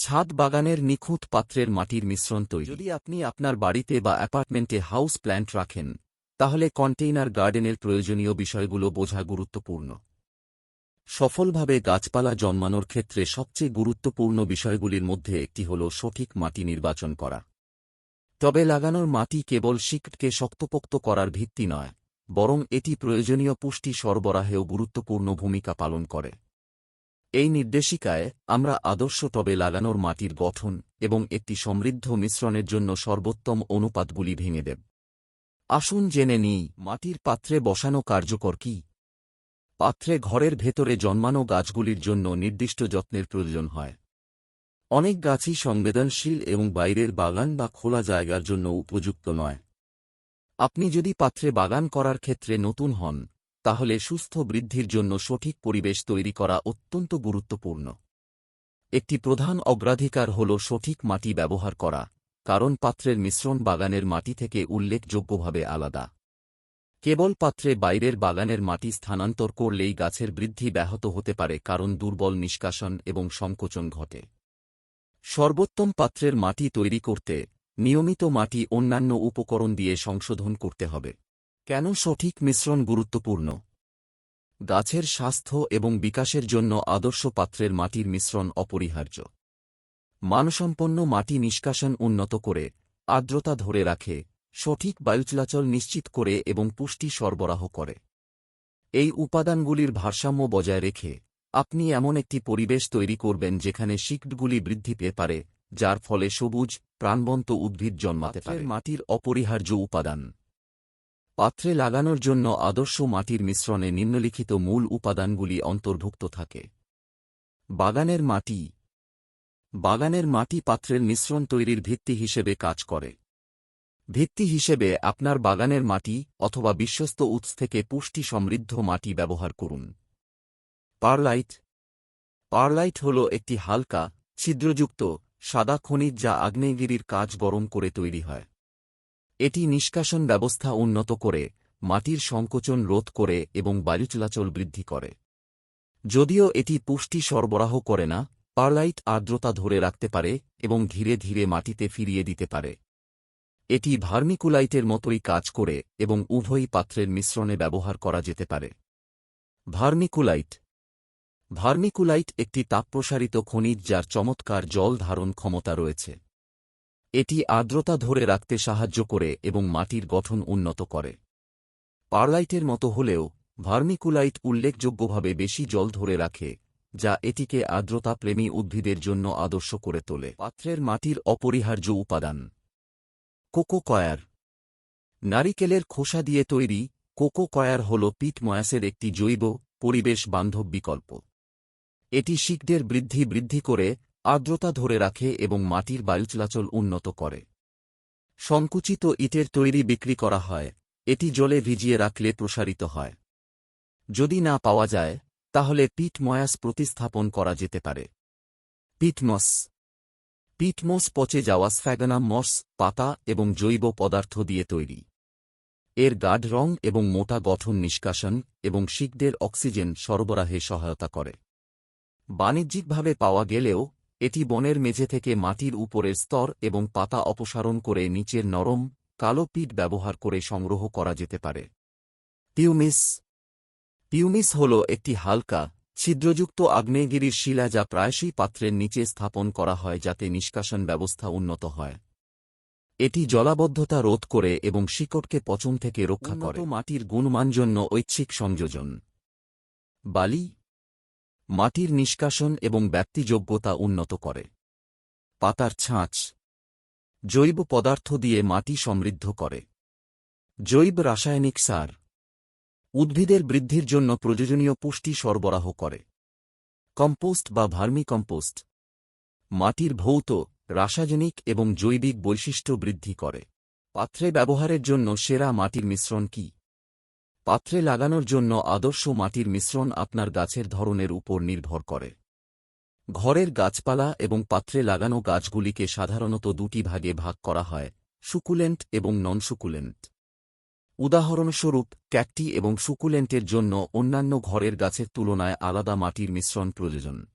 ছাদ বাগানের নিখুঁত পাত্রের মাটির মিশ্রণ তৈরি। যদি আপনি আপনার বাড়িতে বা অ্যাপার্টমেন্টে হাউস প্ল্যান্ট রাখেন, তাহলে কন্টেইনার গার্ডেনের প্রয়োজনীয় বিষয়গুলো বোঝা গুরুত্বপূর্ণ। সফলভাবে গাছপালা জন্মানোর ক্ষেত্রে সবচেয়ে গুরুত্বপূর্ণ বিষয়গুলির মধ্যে একটি হল সঠিক মাটি নির্বাচন করা। তবে লাগানোর মাটি কেবল শিকটকে শক্তপোক্ত করার ভিত্তি নয়, বরং এটি প্রয়োজনীয় পুষ্টি সরবরাহেও গুরুত্বপূর্ণ ভূমিকা পালন করে। এই নির্দেশিকায় আমরা আদর্শ টবে লাগানোর মাটির গঠন এবং একটি সমৃদ্ধ মিশ্রণের জন্য সর্বোত্তম অনুপাতগুলি ভেঙে দেব। আসুন জেনে নিই, মাটির পাত্রে বসানো কার্যকর কি? পাত্রে ঘরের ভেতরে জন্মানো গাছগুলির জন্য নির্দিষ্ট যত্নের প্রয়োজন হয়। অনেক গাছই সংবেদনশীল এবং বাইরের বাগান বা খোলা জায়গার জন্য উপযুক্ত নয়। আপনি যদি পাত্রে বাগান করার ক্ষেত্রে নতুন হন তাহলে সুস্থ বৃদ্ধির জন্য সঠিক পরিবেশ তৈরি করা অত্যন্ত গুরুত্বপূর্ণ। একটি প্রধান অগ্রাধিকার হল সঠিক মাটি ব্যবহার করা, কারণ পাত্রের মিশ্রণ বাগানের মাটি থেকে উল্লেখযোগ্যভাবে আলাদা। কেবল পাত্রে বাইরের বাগানের মাটি স্থানান্তর করলেই গাছের বৃদ্ধি ব্যাহত হতে পারে কারণ দুর্বল নিষ্কাশন এবং সংকোচন ঘটে। সর্বোত্তম পাত্রের মাটি তৈরি করতে নিয়মিত মাটি অন্যান্য উপকরণ দিয়ে সংশোধন করতে হবে। কেন সঠিক মিশ্রণ গুরুত্বপূর্ণ? গাছের স্বাস্থ্য এবং বিকাশের জন্য আদর্শ পাত্রের মাটির মিশ্রণ অপরিহার্য। মানসম্পন্ন মাটি নিষ্কাশন উন্নত করে, আর্দ্রতা ধরে রাখে, সঠিক বায়ু চলাচল নিশ্চিত করে এবং পুষ্টি সরবরাহ করে। এই উপাদানগুলির ভারসাম্য বজায় রেখে আপনি এমন একটি পরিবেশ তৈরি করবেন যেখানে শিকটগুলি বৃদ্ধি পেয়ে পারে, যার ফলে সবুজ, প্রাণবন্ত উদ্ভিদ জন্মাতে পারে। মাটির অপরিহার্য উপাদান। পাত্রে লাগানোর জন্য আদর্শ মাটির মিশ্রণে নিম্নলিখিত মূল উপাদানগুলি অন্তর্ভুক্ত থাকে। বাগানের মাটি। বাগানের মাটি পাত্রের মিশ্রণ তৈরির ভিত্তি হিসেবে কাজ করে। ভিত্তি হিসেবে আপনার বাগানের মাটি অথবা বিশ্বস্ত উৎস থেকে পুষ্টি সমৃদ্ধ মাটি ব্যবহার করুন। পারলাইট। পারলাইট হল একটি হালকা, ছিদ্রযুক্ত, সাদা খনিজ যা আগ্নেয়গিরির কাজ গরম করে তৈরি হয়। এটি নিষ্কাশন ব্যবস্থা উন্নত করে, মাটির সংকোচন রোধ করে এবং বায়ু চলাচল বৃদ্ধি করে। যদিও এটি পুষ্টি সরবরাহ করে না, পারলাইট আর্দ্রতা ধরে রাখতে পারে এবং ধীরে ধীরে মাটিতে ফিরিয়ে দিতে পারে। এটি ভার্মিকুলাইটের মতোই কাজ করে এবং উভয়ই পাত্রের মিশ্রণে ব্যবহার করা যেতে পারে। ভার্মিকুলাইট ভার্মিকুলাইট একটি তাপপ্রসারিত খনিজ যার চমৎকার জল ধারণ ক্ষমতা রয়েছে। এটি আর্দ্রতা ধরে রাখতে সাহায্য করে এবং মাটির গঠন উন্নত করে। পারলাইটের মতো হলেও, ভার্মিকুলাইট উল্লেখযোগ্যভাবে বেশি জল ধরে রাখে, যা এটিকে আর্দ্রতা প্রেমী উদ্ভিদের জন্য আদর্শ করে তোলে। পাত্রের মাটির অপরিহার্য উপাদান। কোকো কয়ার নারিকেলের খোসা দিয়ে তৈরি কোকো কয়ার হল পিট ময়াসের একটি জৈব পরিবেশ বান্ধব বিকল্প। এটি শিকদের বৃদ্ধি বৃদ্ধি করে আর্দ্রতা ধরে রাখে এবং মাটির বায়ু চলাচল উন্নত করে। সংকুচিত ইটের তৈরি বিক্রি করা হয়, এটি জলে ভিজিয়ে রাখলে প্রসারিত হয়। যদি না পাওয়া যায়, তাহলে পিটময়াস প্রতিস্থাপন করা যেতে পারে। পিটমস পিটমস পচে যাওয়া স্ফ্যাগানাম মস, পাতা এবং জৈব পদার্থ দিয়ে তৈরি। এর গাঢ় রং এবং মোটা গঠন নিষ্কাশন এবং শিকদের অক্সিজেন সরবরাহে সহায়তা করে। বাণিজ্যিকভাবে পাওয়া গেলেও এটি বনের মেঝে থেকে মাটির উপরের স্তর এবং পাতা অপসারণ করে নিচের নরম, কালো পিট ব্যবহার করে সংগ্রহ করা যেতে পারে। পিউমিস পিউমিস হল একটি হালকা, ছিদ্রযুক্ত আগ্নেয়গিরির শিলা যা প্রায়শই পাত্রের নিচে স্থাপন করা হয় যাতে নিষ্কাশন ব্যবস্থা উন্নত হয়। এটি জলাবদ্ধতা রোধ করে এবং শিকড়কে পচন থেকে রক্ষা করে। মাটির গুণমান জন্য ঐচ্ছিক সংযোজন। বালি। মাটির নিষ্কাশন এবং ব্যাপ্তিযোগ্যতা উন্নত করে। পাতার ছাঁচ। জৈব পদার্থ দিয়ে মাটি সমৃদ্ধ করে। জৈব রাসায়নিক সার। উদ্ভিদের বৃদ্ধির জন্য প্রয়োজনীয় পুষ্টি সরবরাহ করে। কম্পোস্ট বা ভার্মি কম্পোস্ট মাটির ভৌত, রাসায়নিক এবং জৈবিক বৈশিষ্ট্য বৃদ্ধি করে। পাত্রে ব্যবহারের জন্য সেরা মাটির মিশ্রণ কি? পাত্রে লাগানোর জন্য আদর্শ মাটির মিশ্রণ আপনার গাছের ধরনের উপর নির্ভর করে। ঘরের গাছপালা এবং পাত্রে লাগানো গাছগুলিকে সাধারণত দুটি ভাগে ভাগ করা হয় সুকুলেন্ট এবং নন সুকুলেন্ট উদাহরণস্বরূপ ক্যাকটি এবং সুকুলেন্টের জন্য অন্যান্য ঘরের গাছের তুলনায় আলাদা মাটির মিশ্রণ প্রয়োজন।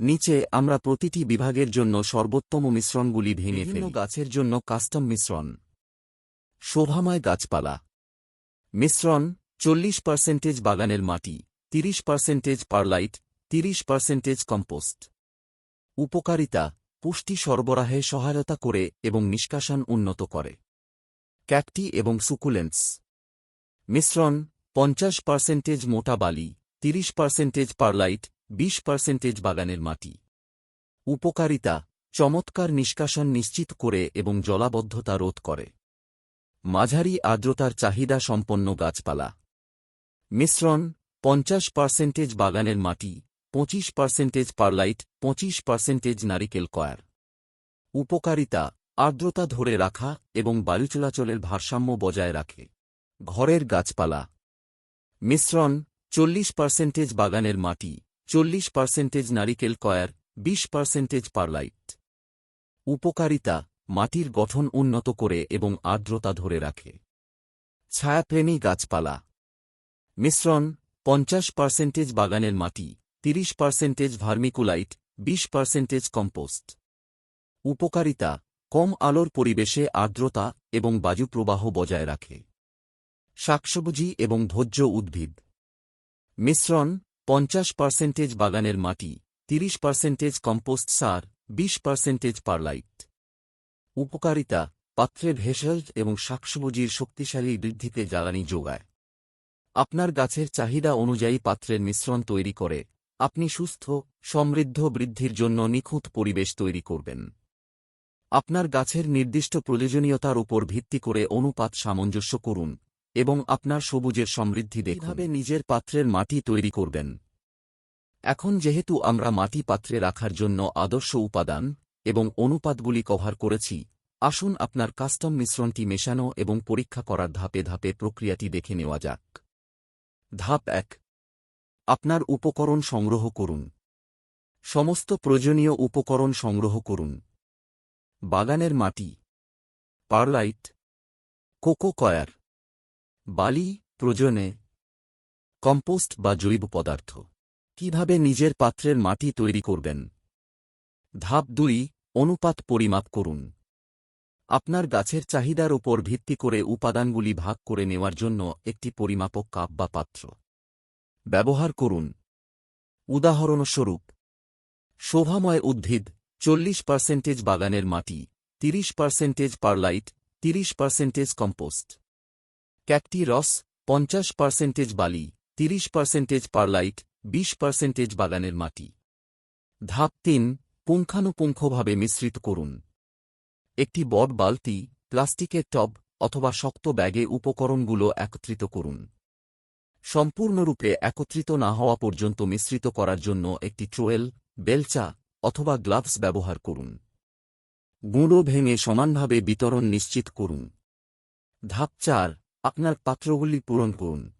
নিচে আমরা প্রতিটি বিভাগের জন্য সর্বোত্তম মিশ্রণগুলি ভেঙে ফেলি। গাছের জন্য কাস্টম মিশ্রণ। শোভাময় গাছপালা। মিশ্রণ, চল্লিশ পার্সেন্টেজ বাগানের মাটি, তিরিশ পার্সেন্টেজ পারলাইট, তিরিশ পার্সেন্টেজ কম্পোস্ট উপকারিতা, পুষ্টি সরবরাহে সহায়তা করে এবং নিষ্কাশন উন্নত করে। ক্যাকটি এবং সুকুলেন্স মিশ্রণ, পঞ্চাশ পার্সেন্টেজ মোটা বালি, তিরিশ পার্সেন্টেজ পারলাইট, বিশ পার্সেন্টেজ বাগানের মাটি। উপকারিতা, চমৎকার নিষ্কাশন নিশ্চিত করে এবং জলাবদ্ধতা রোধ করে। মাঝারি আর্দ্রতার চাহিদা সম্পন্ন গাছপালা। মিশ্রণ, পঞ্চাশ পার্সেন্টেজ বাগানের মাটি, পঁচিশ পার্সেন্টেজ পারলাইট, পঁচিশ পার্সেন্টেজ নারিকেল কয়ার। উপকারিতা, আর্দ্রতা ধরে রাখা এবং বায়ু চলাচলের ভারসাম্য বজায় রাখে। ঘরের গাছপালা। মিশ্রণ, চল্লিশ পার্সেন্টেজ বাগানের মাটি, চল্লিশ পার্সেন্টেজ নারিকেল কয়ার, বিশ পার্সেন্টেজ পারলাইট। উপকারিতা মাটির গঠন উন্নত করে এবং আর্দ্রতা ধরে রাখে। ছায়াপ্রেমী গাছপালা। মিশ্রণ, পঞ্চাশ পার্সেন্টেজ বাগানের মাটি, তিরিশ পার্সেন্টেজ ভার্মিকুলাইট, বিশ পার্সেন্টেজ কম্পোস্ট। উপকারিতা, কম আলোর পরিবেশে আর্দ্রতা এবং বায়ু প্রবাহ বজায় রাখে। শাকসবজি এবং ভোজ্য উদ্ভিদ। মিশ্রণ, পঞ্চাশ পার্সেন্টেজ বাগানের মাটি, তিরিশ পার্সেন্টেজ কম্পোস্ট সার, বিশ পার্সেন্টেজ পারলাইট। উপকারিতা, পাত্রে ভেষজ এবং শাকসবজির শক্তিশালী বৃদ্ধিতে জ্বালানি যোগায়। আপনার গাছের চাহিদা অনুযায়ী পাত্রের মিশ্রণ তৈরি করে, আপনি সুস্থ, সমৃদ্ধ বৃদ্ধির জন্য নিখুঁত পরিবেশ তৈরি করবেন। আপনার গাছের নির্দিষ্ট প্রয়োজনীয়তার উপর ভিত্তি করে অনুপাত সামঞ্জস্য করুন এবং আপনার সবুজের সমৃদ্ধি দেখভাবে নিজের পাত্রের মাটি তৈরি করবেন? এখন যেহেতু আমরা মাটি পাত্রে রাখার জন্য আদর্শ উপাদান এবং অনুপাতগুলি কভার করেছি। আসুন আপনার কাস্টম মিশ্রণটি মেশানো এবং পরীক্ষা করার ধাপে ধাপে প্রক্রিয়াটি দেখে নেওয়া যাক। ধাপ এক। আপনার উপকরণ সংগ্রহ করুন। সমস্ত প্রয়োজনীয় উপকরণ সংগ্রহ করুন। বাগানের মাটি। পারলাইট। Coco coir. বালি, প্রয়োজনে। কম্পোস্ট বা জৈব পদার্থ। কীভাবে নিজের পাত্রের মাটি তৈরি করবেন? ধাপ দুই, অনুপাত পরিমাপ করুন। আপনার গাছের চাহিদার ওপর ভিত্তি করে উপাদানগুলি ভাগ করে নেওয়ার জন্য একটি পরিমাপক কাপ বা পাত্র। ব্যবহার করুন। উদাহরণস্বরূপ, শোভাময় উদ্ভিদ, চল্লিশ পার্সেন্টেজ বাগানের মাটি, তিরিশ পার্সেন্টেজ পারলাইট, তিরিশ পার্সেন্টেজ কম্পোস্ট। ক্যাকটি রস, পঞ্চাশ পার্সেন্টেজ বালি, তিরিশ পার্সেন্টেজ পারলাইট, বিশ পার্সেন্টেজ বাগানের মাটি। ধাপ তিন পুঙ্খানুপুঙ্খভাবে মিশ্রিত করুন। একটি বড় বালতি, প্লাস্টিকের টব অথবা শক্ত ব্যাগে উপকরণগুলো একত্রিত করুন। সম্পূর্ণরূপে একত্রিত না হওয়া পর্যন্ত মিশ্রিত করার জন্য একটি ট্রোয়েল, বেলচা অথবা গ্লাভস ব্যবহার করুন। গুঁড়ো ভেঙে সমানভাবে বিতরণ নিশ্চিত করুন। ধাপ চার, আপনার পাত্রগুলি পূরণ করুন।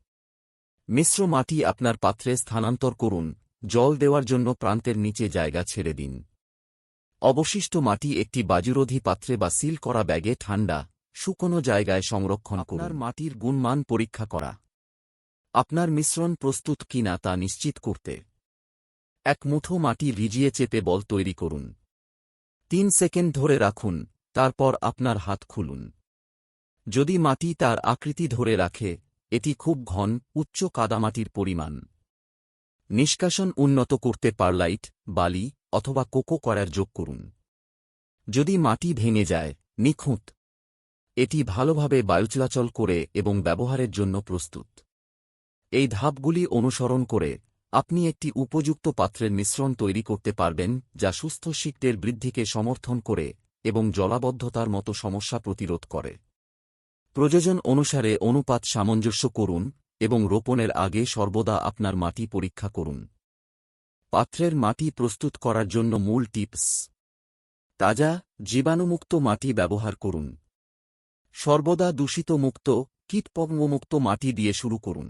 মিশ্র মাটি আপনার পাত্রে স্থানান্তর করুন। জল দেওয়ার জন্য প্রান্তের নিচে জায়গা ছেড়ে দিন। অবশিষ্ট মাটি একটি বাজুরোধী পাত্রে বা সিল করা ব্যাগে ঠান্ডা, শুকনো জায়গায় সংরক্ষণ করার মাটির গুণমান পরীক্ষা করা। আপনার মিশ্রণ প্রস্তুত কিনা তা নিশ্চিত করতে। এক মুঠো মাটি ভিজিয়ে চেপে বল তৈরি করুন। তিন সেকেন্ড ধরে রাখুন, তারপর আপনার হাত খুলুন। যদি মাটি তার আকৃতি ধরে রাখে, এটি খুব ঘন, উচ্চ কাদামাটির পরিমাণ। নিষ্কাশন উন্নত করতে পারলাইট, বালি অথবা কোকো করার যোগ করুন। যদি মাটি ভেঙে যায়, নিখুঁত। এটি ভালোভাবে বায়ু চলাচল করে এবং ব্যবহারের জন্য প্রস্তুত। এই ধাপগুলি অনুসরণ করে আপনি একটি উপযুক্ত পাত্রের মিশ্রণ তৈরি করতে পারবেন, যা সুস্থ শিক্টের বৃদ্ধিকে সমর্থন করে এবং জলাবদ্ধতার মতো সমস্যা প্রতিরোধ করে। প্রয়োজন অনুসারে অনুপাত সামঞ্জস্য করুন এবং রোপণের আগে সর্বদা আপনার মাটি পরীক্ষা করুন। পাত্রের মাটি প্রস্তুত করার জন্য মূল টিপস। তাজা, জীবাণুমুক্ত মাটি ব্যবহার করুন। সর্বদা দূষিত মুক্ত কীটপঙ্গমুক্ত মাটি দিয়ে শুরু করুন।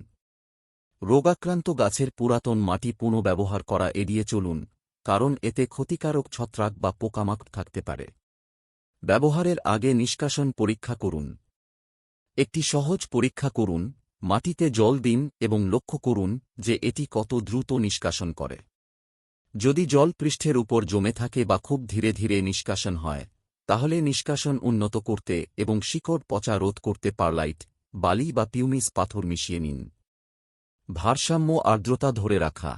রোগাক্রান্ত গাছের পুরাতন মাটি পুনঃব্যবহার করা এড়িয়ে চলুন, কারণ এতে ক্ষতিকারক ছত্রাক বা পোকামাকড় থাকতে পারে। ব্যবহারের আগে নিষ্কাশন পরীক্ষা করুন। একটি সহজ পরীক্ষা করুন, মাটিতে জল দিন এবং লক্ষ্য করুন যে এটি কত দ্রুত নিষ্কাশন করে। যদি জল পৃষ্ঠের উপর জমে থাকে বা খুব ধীরে ধীরে নিষ্কাশন হয়, তাহলে নিষ্কাশন উন্নত করতে এবং শিকড় পচা রোধ করতে পারলাইট, বালি বা পিউমিস পাথর মিশিয়ে নিন। ভারসাম্য আর্দ্রতা ধরে রাখা।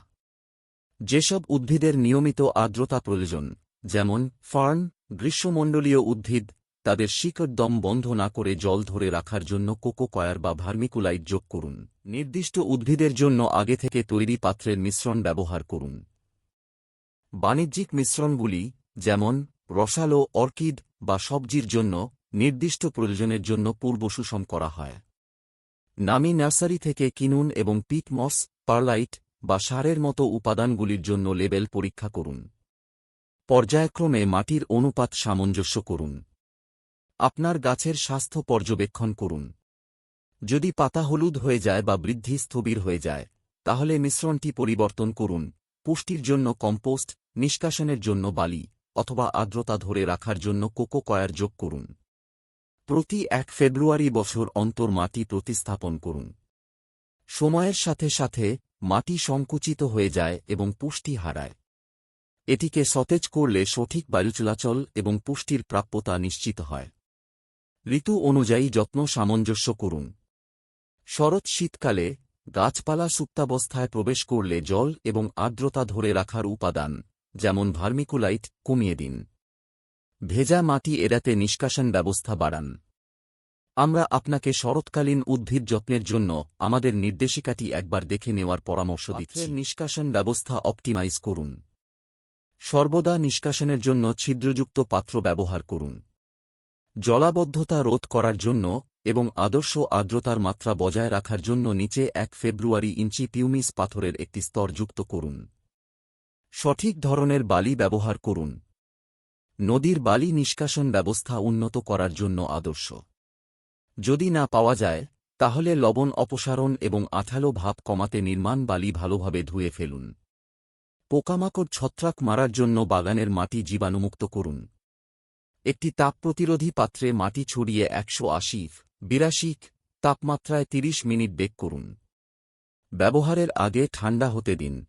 যেসব উদ্ভিদের নিয়মিত আর্দ্রতা প্রয়োজন, যেমন ফার্ন, গ্রীষ্মমণ্ডলীয় উদ্ভিদ, তাদের শিকড় দম বন্ধ না করে জল ধরে রাখার জন্য কোকো কয়ার বা ভার্মিকুলাইট যোগ করুন। নির্দিষ্ট উদ্ভিদের জন্য আগে থেকে তৈরি পাত্রের মিশ্রণ ব্যবহার করুন। বাণিজ্যিক মিশ্রণগুলি, যেমন রসালো, অর্কিড বা সবজির জন্য নির্দিষ্ট প্রয়োজনের জন্য পূর্ব সুষম করা হয়। নামি নার্সারি থেকে কিনুন এবং পিট মস, পারলাইট বা সারের মতো উপাদানগুলির জন্য লেবেল পরীক্ষা করুন। পর্যায়ক্রমে মাটির অনুপাত সামঞ্জস্য করুন। আপনার গাছের স্বাস্থ্য পর্যবেক্ষণ করুন। যদি পাতা হলুদ হয়ে যায় বা বৃদ্ধি স্থবির হয়ে যায়, তাহলে মিশ্রণটি পরিবর্তন করুন। পুষ্টির জন্য কম্পোস্ট, নিষ্কাশনের জন্য বালি, অথবা আর্দ্রতা ধরে রাখার জন্য কোকো কয়ার যোগ করুন। প্রতি এক ফেব্রুয়ারি বছর অন্তর মাটি প্রতিস্থাপন করুন। সময়ের সাথে সাথে মাটি সংকুচিত হয়ে যায় এবং পুষ্টি হারায়। এটিকে সতেজ করলে সঠিক বায়ু চলাচল এবং পুষ্টির প্রাপ্যতা নিশ্চিত হয়। ঋতু অনুযায়ী যত্ন সামঞ্জস্য করুন। শরৎ শীতকালে গাছপালা সুপ্তাবস্থায় প্রবেশ করলে জল এবং আর্দ্রতা ধরে রাখার উপাদান যেমন ভার্মিকুলাইট কমিয়ে দিন। ভেজা মাটি এড়াতে নিষ্কাশন ব্যবস্থা বাড়ান। আমরা আপনাকে শরৎকালীন উদ্ভিদ যত্নের জন্য আমাদের নির্দেশিকাটি একবার দেখে নেওয়ার পরামর্শ দিচ্ছি। নিষ্কাশন ব্যবস্থা অপটিমাইজ করুন। সর্বদা নিষ্কাশনের জন্য ছিদ্রযুক্ত পাত্র ব্যবহার করুন। জলাবদ্ধতা রোধ করার জন্য এবং আদর্শ আর্দ্রতার মাত্রা বজায় রাখার জন্য নিচে এক ফেব্রুয়ারি ইঞ্চি পিউমিস পাথরের একটি স্তর যুক্ত করুন। সঠিক ধরনের বালি ব্যবহার করুন। নদীর বালি নিষ্কাশন ব্যবস্থা উন্নত করার জন্য আদর্শ। যদি না পাওয়া যায়, তাহলে লবণ অপসারণ এবং আঠালো ভাব কমাতে নির্মাণ বালি ভালোভাবে ধুয়ে ফেলুন। পোকামাকড় ছত্রাক মারার জন্য বাগানের মাটি জীবাণুমুক্ত করুন। একটি তাপ প্রতিরোধী পাত্রে মাটি ছড়িয়ে একশো আশি বিরাশি তাপমাত্রায় ৩০ মিনিট বেক করুন। ব্যবহারের আগে ঠান্ডা হতে দিন।